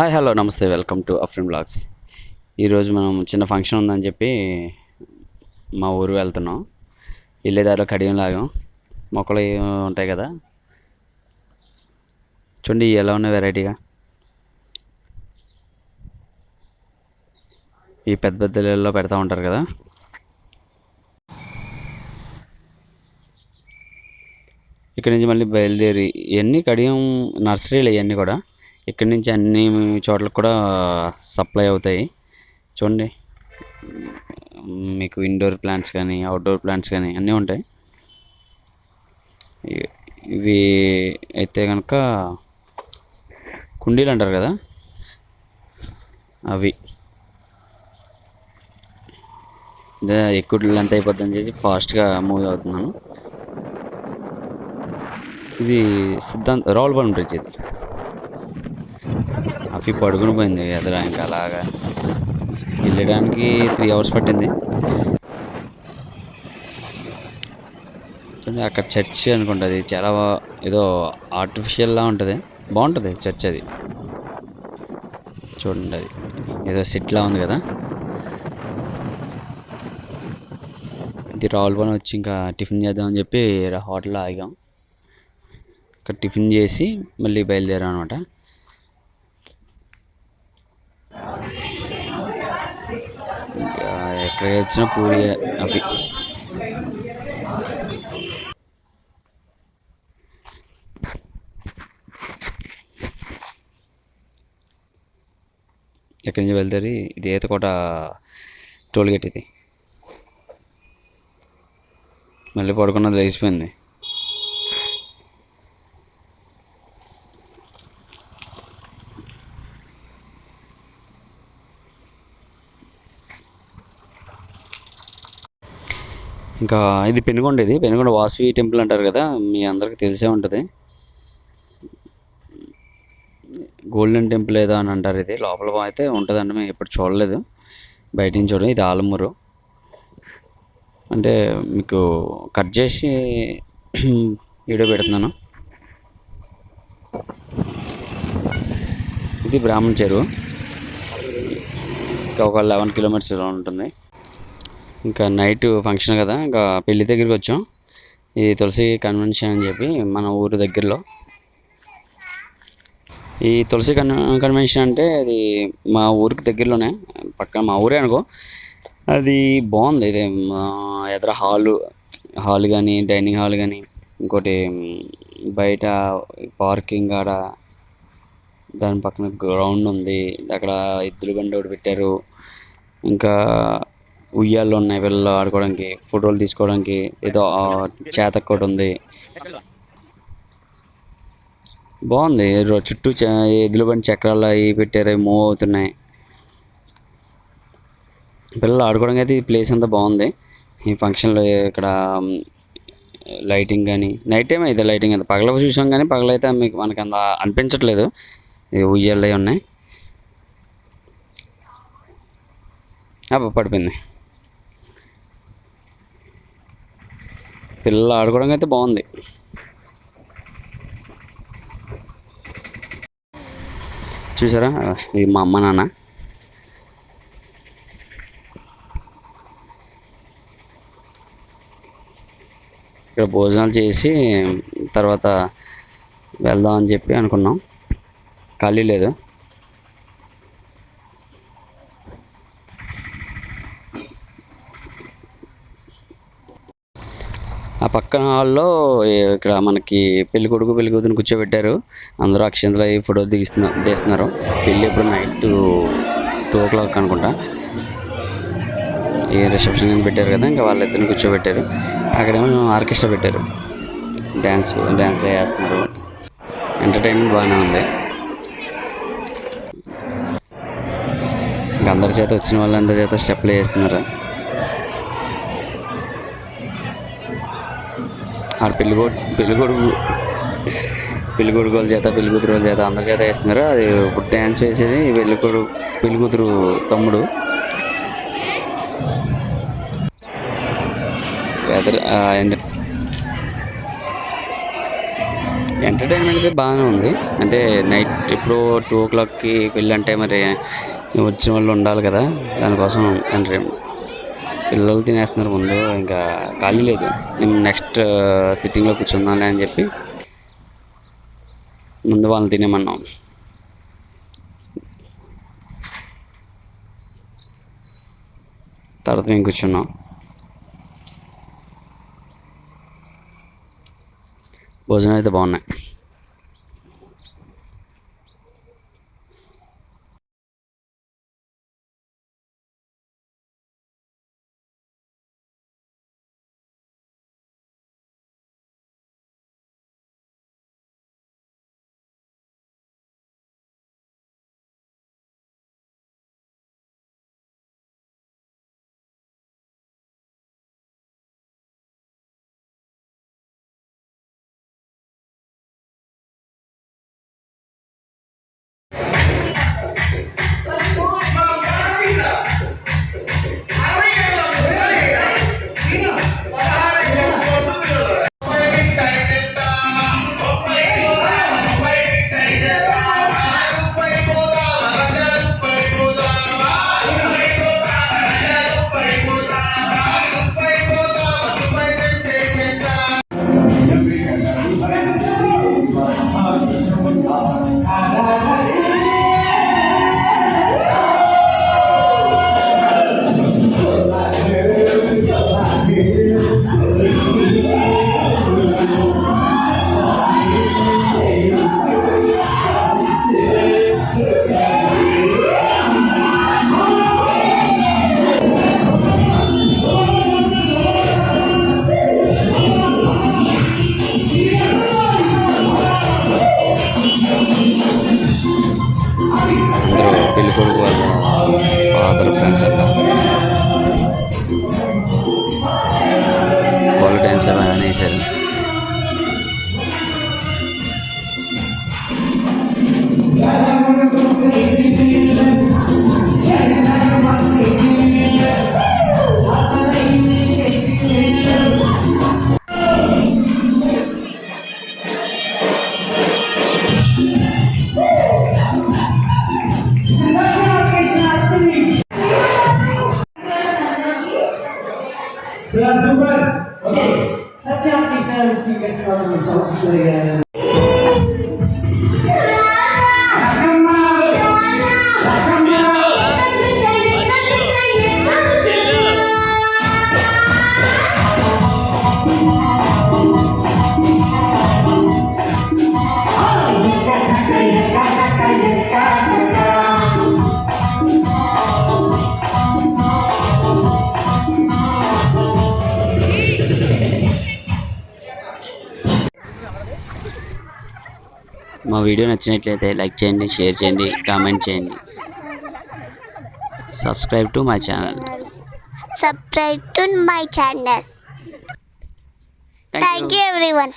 Hi hello నమస్తే welcome to Afrin blogs. ఈరోజు మనం చిన్న ఫంక్షన్ ఉందని చెప్పి మా ఊరు వెళ్తున్నాం. వెళ్ళే దారిలో కడియం లాగాం. మొక్కలు ఉంటాయి కదా. చూడండి ఎలా ఉన్నాయి వెరైటీగా? ఈ పెద్ద పెద్ద ఇళ్ళలో పెడతా ఉంటారు కదా. ఇక్కడి నుంచి మళ్ళీ బయలుదేరి ఇవన్నీ కడియం నర్సరీలు ఇవన్నీ కూడా. ఇక్కడి నుంచి అన్ని చోట్లకు కూడా సప్లై అవుతాయి. చూడండి. మీకు ఇండోర్ ప్లాంట్స్ కానీ అవుట్డోర్ ప్లాంట్స్ కానీ అన్నీ ఉంటాయి. ఇవి అయితే కనుక కుండీలు అంటారు కదా? అవి. ఇదే ఎక్కువ లెంత్ అయిపోద్దని చేసి ఫాస్ట్గా మూవ్ అవుతున్నాను. ఇది సిద్ధాంత్ రావులపాలెం బ్రిడ్జ్ ఇది. కాఫీ పడుకుని పోయింది ఎదురా ఇంకా అలాగా. వెళ్ళడానికి త్రీ అవర్స్ పట్టింది. అక్కడ చర్చ్ అనుకుంటుంది చాలా ఏదో ఆర్టిఫిషియల్లా ఉంటుంది. బాగుంటుంది చర్చ్ అది. చూడండి అది. ఏదో సిట్లా ఉంది కదా. ఇది రావులపాలెం వచ్చి ఇంకా టిఫిన్ చేద్దామని చెప్పి హోటల్లో ఆగాం. ఇక్కడ టిఫిన్ చేసి మళ్ళీ బయలుదేరాం అనమాట ఇంకా ఎక్కడ వచ్చినా పూరి అవి. ఎక్కడి నుంచి వెళ్తారు ఇది ఈతకోట టోల్గేట్ ఇది. మళ్ళీ పడుకున్నది లేచిపోయింది. ఇంకా ఇది పెనుగొండ ఇది పెనుగొండ వాసవి టెంపుల్ అంటారు కదా మీ అందరికి తెలిసే ఉంటుంది. గోల్డెన్ టెంపుల్ ఏదో అని అంటారు ఇది లోపల అయితే ఉంటుందండి మేము ఎప్పుడు చూడలేదు. బయట నుంచి చూడడం ఇది ఆలమూరు. అంటే మీకు కట్ చేసి వీడియో పెడుతున్నాను. ఇది బ్రాహ్మణ చెరువు. ఇంకా ఒక లెవెన్ కిలోమీటర్స్ ఉంటుంది. ఇంకా నైట్ ఫంక్షన్ కదా ఇంకా పెళ్ళి దగ్గరికి వచ్చాం. ఈ తులసి కన్వెన్షన్ అని చెప్పి మన ఊరు దగ్గరలో. ఈ తులసి కన్ కన్వెన్షన్ అంటే అది మా ఊరికి దగ్గరలోనే పక్కన మా ఊరే అనుకో. అది బాగుంది ఇది మా ఎదుర హాలు హాల్ కానీ డైనింగ్ హాల్ కానీ ఇంకోటి బయట పార్కింగ్ ఆడ దాని పక్కన గ్రౌండ్ ఉంది అక్కడ ఎద్దుల బండి ఒకటి పెట్టారు. ఇంకా ఉయ్యాలు ఉన్నాయి పిల్లలు ఆడుకోవడానికి ఫోటోలు తీసుకోవడానికి. ఏదో చేత ఒకటి ఉంది. బాగుంది. చుట్టూ ఎదులు ఎద్దుల బండి చక్రాలు అవి పెట్టారు మూవ్ అవుతున్నాయి. పిల్లలు ఆడుకోవడానికి అయితే ఈ ప్లేస్ అంతా బాగుంది. ఈ ఫంక్షన్లో ఇక్కడ లైటింగ్ కానీ నైట్ టైం అయితే లైటింగ్ అయితే పగల చూసాం కానీ పగలైతే మీకు మనకి అంత అనిపించట్లేదు. ఈ ఉయ్యాలు ఉన్నాయి. పడిపోయింది. పిల్లలు ఆడుకోవడానికి అయితే బాగుంది. చూసారా? ఇది మా అమ్మ నాన్న. ఇక్కడ భోజనాలు చేసి తర్వాత వెళ్దాం అని చెప్పి అనుకున్నాం. ఖాళీ లేదు. పక్కన హాల్లో ఇక్కడ మనకి పెళ్ళి కొడుకు పెళ్ళి కూతురు కూర్చోబెట్టారు. అందరూ అక్షంతలు అయ్యి ఫోటో దిగిస్తున్నారు తీస్తున్నారు. పెళ్ళి ఇప్పుడు నైట్ టూ ఓ క్లాక్ అనుకుంటా. ఈ రిసెప్షన్ అని పెట్టారు కదా ఇంకా వాళ్ళిద్దరిని కూర్చోబెట్టారు. అక్కడేమో ఆర్కెస్ట్రా పెట్టారు. డ్యాన్స్ డ్యాన్స్ వేస్తున్నారు. ఎంటర్టైన్మెంట్ బాగానే ఉంది. ఇంకా అందరి చేత వచ్చిన వాళ్ళందరి చేత స్టెప్లు వేస్తున్నారు. ఆడ పెళ్ళికూరు పెళ్ళికొడుకు పెళ్ళికొడుకు వాళ్ళ చేత పెళ్ళికూతురు వాళ్ళ చేత అందరి చేత వేస్తున్నారు. అది ఇప్పుడు డ్యాన్స్ వేసేది పెళ్ళికొడు పెళ్ళికూతురు తమ్ముడు. వెదర్ ఎంటర్టైన్మెంట్ అయితే బాగానే ఉంది. అంటే నైట్ ఇప్పుడు టూ ఓ క్లాక్కి వెళ్ళంటే మరి వచ్చిన వాళ్ళు ఉండాలి కదా. దానికోసం ఎంటర్టైన్మెంట్ పిల్లలు తినేస్తున్నారు ముందు ఇంకా ఖాళీ లేదు. నేను నెక్స్ట్ సిట్టింగ్లో కూర్చుందాంలే అని చెప్పి ముందు వాళ్ళని తినేమన్నాం తర్వాత మేము కూర్చున్నాం. భోజనం అయితే బాగున్నాయి. వాళ్ళు Results Committee. Uh, మా వీడియో నచ్చినట్లయితే లైక్ చేయండి షేర్ చేయండి కామెంట్ చేయండి subscribe to my channel subscribe to my channel. Thank you everyone.